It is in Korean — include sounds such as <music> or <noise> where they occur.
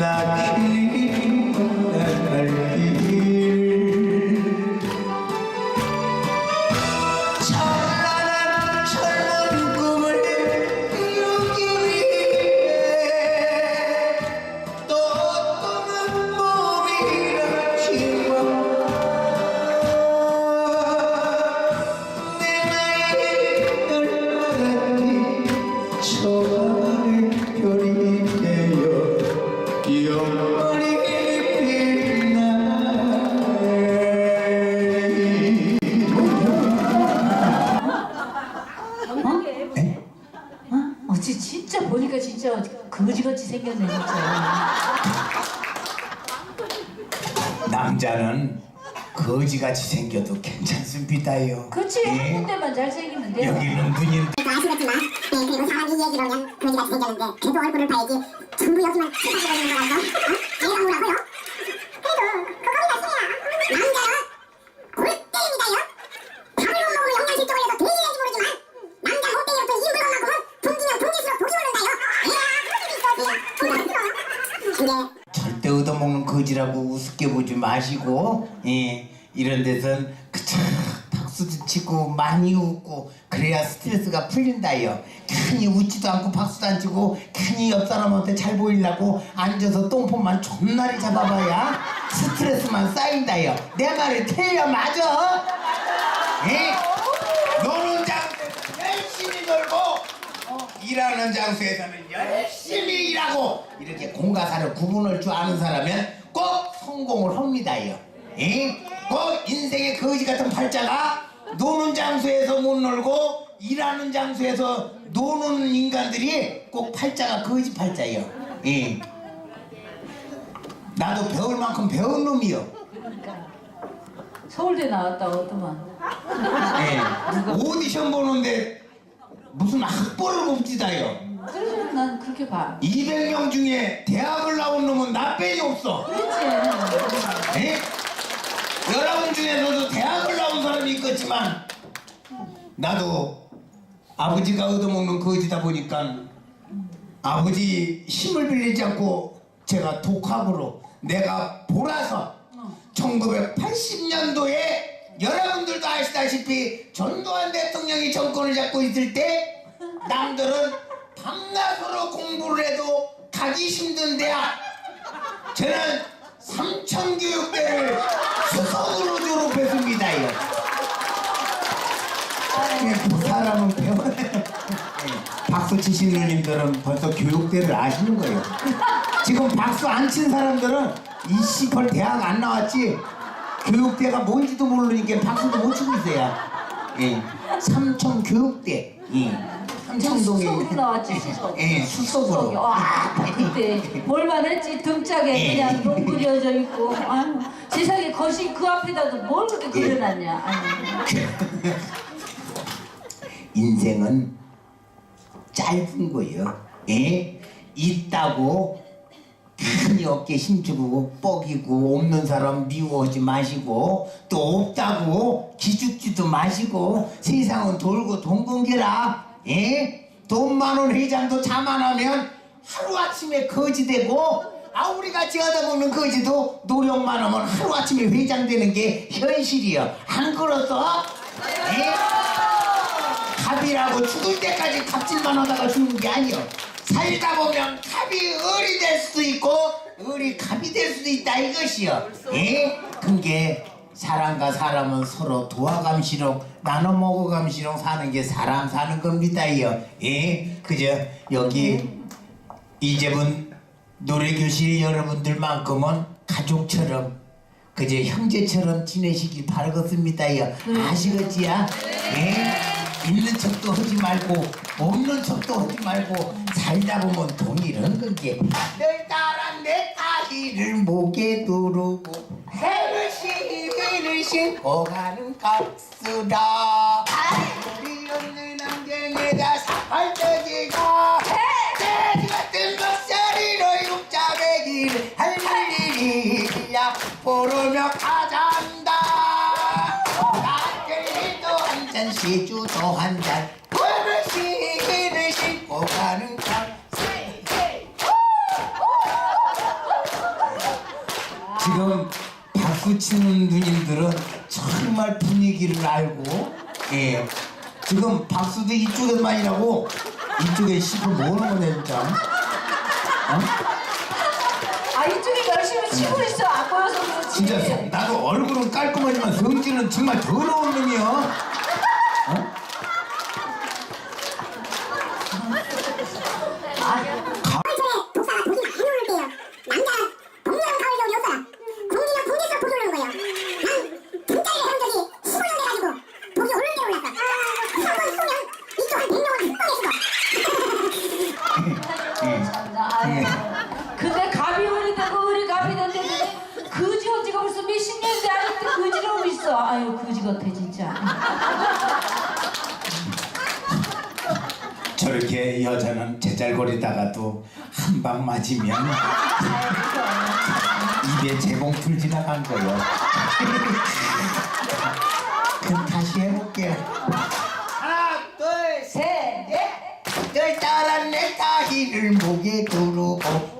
나 기쁜 날길 찬란한 꿈을 이루기 위해 또 또는 몸이라 희망 내 나이 얼마나 니 저만의 별이 거지 진짜 보니까 진짜 거지같이 생겼네 진짜 남자는 거지같이 생겨도 괜찮습니다요. 그치 예. 한 군데만 잘생기면 돼. 여기는 누님 다 아시겠지만 네, 그리고 사람이 얘기로면 거지같이 생겼는데 걔도 얼굴을 봐야지 전부 여기만 다 들어있는 거라서 어? 얘가 뭐라고요? 그래도 그거리가 심해야 남자 거지라고 우습게 보지 마시고 예, 이런 데선 그참 박수도 치고 많이 웃고 그래야 스트레스가 풀린다요 괜히 웃지도 않고 박수도 안 치고 괜히 옆 사람한테 잘 보이려고 앉아서 똥폼만 존나리 잡아봐야 스트레스만 쌓인다요 내 말이 틀려 맞아? 예? 노는 장소에서 열심히 놀고 어, 일하는 장소에서는 열심히 일하고 이렇게 공과사를 구분할 줄 아는 사람은 꼭 성공을 합니다요. 예? 꼭 인생의 거지 같은 팔자가 노는 장소에서 못 놀고 일하는 장소에서 노는 인간들이 꼭 팔자가 거지 팔자예요. 예. 나도 배울 만큼 배운 놈이요. 서울대 나왔다 어떠만. 예. 오디션 보는데 무슨 학벌을 봅디다요. 그래서 난 그렇게 봐. 200명 중에 대학을 나온 놈은 나 빼이 없어. 그렇지. 예? 여러분 중에서도 대학을 나온 사람이 있겠지만 나도 아버지가 얻어먹는 거지다 보니까 아버지 힘을 빌리지 않고 제가 독학으로 내가 몰아서 1980년도에 여러분들도 아시다시피 전두환 대통령이 정권을 잡고 있을 때 남들은 밤낮으로 공부를 해도 가기 힘든 대학 저는 삼천교육대를 수석으로 졸업했습니다요. 예, 그 사람은 배워야 예, 박수 치신 누님들은 벌써 교육대를 아시는 거예요. 지금 박수 안 친 사람들은 이 씨펄 대학 안 나왔지 교육대가 뭔지도 모르니까 박수도 못 치고 있어요. 예, 삼천교육대. 예. 삼천동에. 수석으로 나왔지 수석. 예, 수석으로. 와 그때 뭘만 했지? 등짝에 그냥 똥 그려져 있고. 아유, 세상에 거실 그 앞에다도 뭘 그렇게 그려놨냐? 아니 <laughs> 인생은 짧은 거예요. 예? 있다고 괜히 어깨 힘주고 뻑이고 없는 사람 미워하지 마시고 또 없다고 기죽지도 마시고 세상은 돌고 동공개라 예? 돈 많은 회장도 자만하면 하루아침에 거지 되고 아 우리 같이 얻어먹는 거지도 노력만 하면 하루아침에 회장 되는 게 현실이야 안 그렇어? 예? 갑이라고 죽을 때까지 갑질만 하다가 죽는 게 아니요. 살다 보면 갑이 을이 될 수도 있고 을이 갑이 될 수도 있다 이것이요. 예? 그게 사람과 사람은 서로 도와감시록 나눠 먹어감시록 사는 게 사람 사는 겁니다요. 예? 그저 여기 이제분 노래 교실 여러분들만큼은 가족처럼 그저 형제처럼 지내시길 바라겠습니다요. 아시겠지야? 예? 있는 척도 하지 말고 없는 척도 하지 말고 살다 보면 이런 건게 늘 따라 내 다리를 목에 두르고 해를 해를 신고 가는 값수다. 우리 없는 안경에다 사팔떠지가 돼지 같은 목소리로 육자배기를 할일이야 부르며 가잔다. 나들이도 한 잔, 시주도 한 잔, 버릇이를 신고 가는 감. 지금 박수 치는 누님들은 정말 분위기를 알고, 예. 지금 박수도 이쪽에만 이라고 이쪽에 씹어 모으는 거네, 진짜. 어? 아 이쪽에 열심히 치고 있어 안 보여서 그렇지 진짜 나도 얼굴은 깔끔하지만 성질은 정말 더러운 놈이야. 아유 그지 같아 진짜. <laughs> 저렇게 여자는 제잘거리다가도 한 방 맞으면 입에 재봉 풀 지나간 거요. <laughs> 그럼 다시 해볼게요. 하나, 둘, 셋, 넷. 네. 널 따라 내 따위를 목에 두르고.